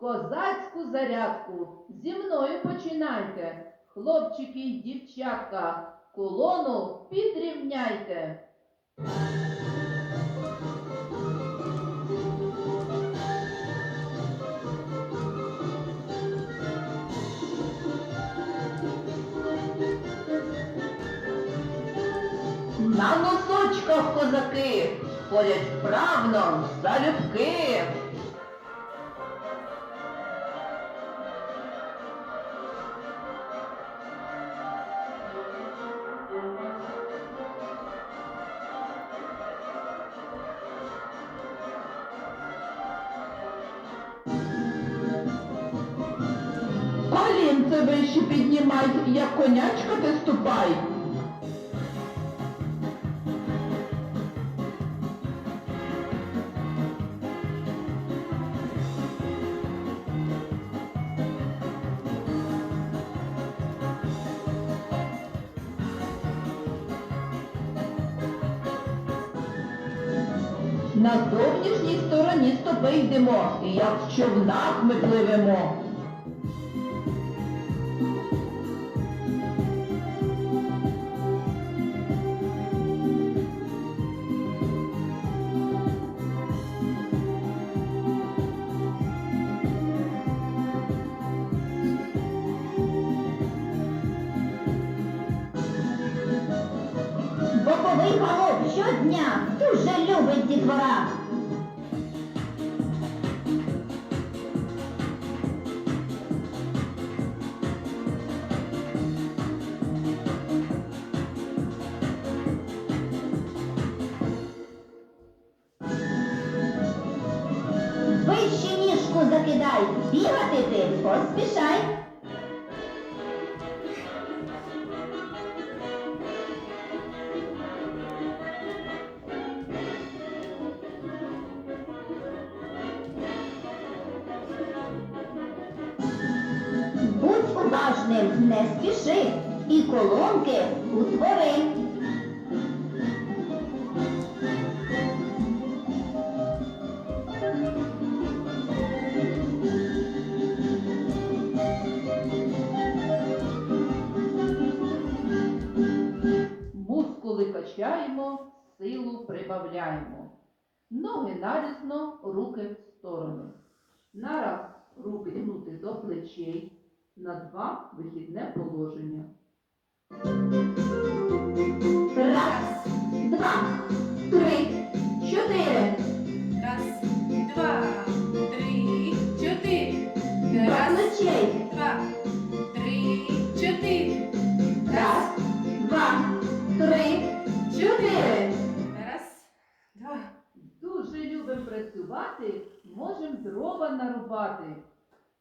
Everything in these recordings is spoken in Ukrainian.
Козацьку зарядку зі мною починайте. Хлопчики й дівчатка, колону підрівняйте. На носочках козаки ходять вправно залюбки. Колінце вище піднімай, як конячка ти ступай. На зовнішній стороні стопи йдемо, як в човнах ми пливемо. Боковий галоп щодня дуже любить дітвора. Вище ніжку закидай, бігати ти поспішай. Уважним, не спіши, і колонки утвори. Мускули качаємо, силу прибавляємо. Ноги нарізно, руки в сторони. На раз руки гнути до плечей, на два вихідне положення. Раз, два, три, чотири. Раз, два, три, чотири. Раз, плечей. два, три, чотири. Раз, два, три, чотири. Раз, два. Дуже любимо працювати, можемо дрова нарубати.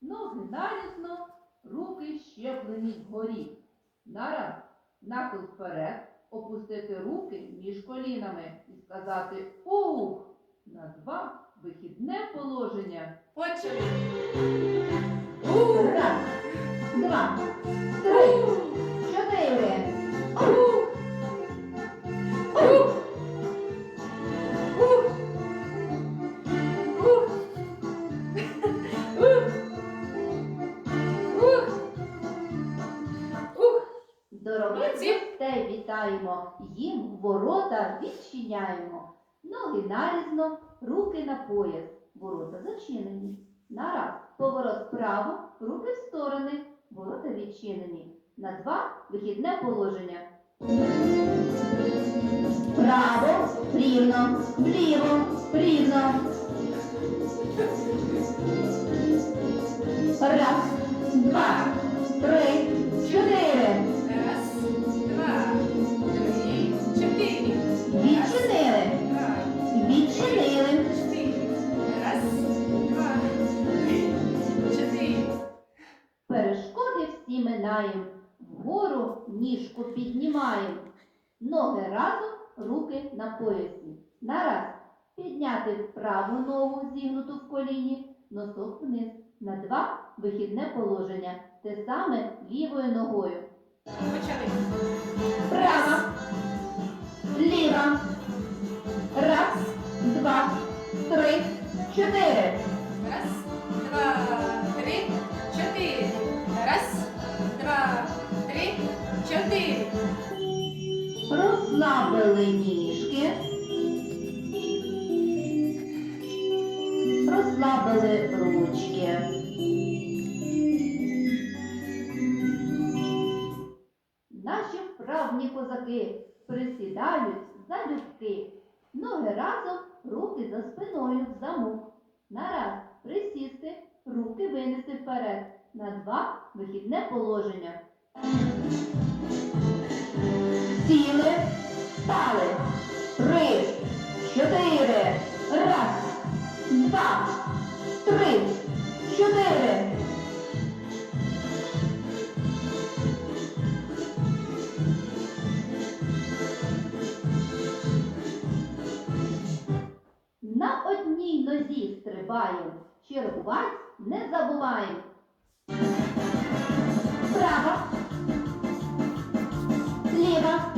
Ноги нарізно, руки щеплені вгорі. Нараз нахил вперед, опустити руки між колінами і сказати ух! На два вихідне положення. Почали. Раз, два, Молодці. гостей вітаємо, їм ворота відчиняємо. Ноги нарізно, руки на пояс, ворота зачинені. Нараз, поворот вправо, руки в сторони, ворота відчинені. На два вихідне положення. Право, рівно, вліво, рівно. Всі вгору ніжку піднімаєм. Ноги разом, руки на поясі. Нараз підняти праву ногу зігнуту в коліні, носок вниз. На два вихідне положення. Те саме лівою ногою. Почали. Права, ліва. Раз, два, три, чотири. Розслабили ніжки. Розслабили ручки. Наші вправні козаки присідають залюбки. Ноги разом, руки за спиною в замок. Нараз присісти, руки винести вперед. На два вихідне положення. Сіли, стали. Три, чотири. Раз, два, три, чотири. На одній нозі стрибаємо, чергувать не забуваємо. Права. Ліва.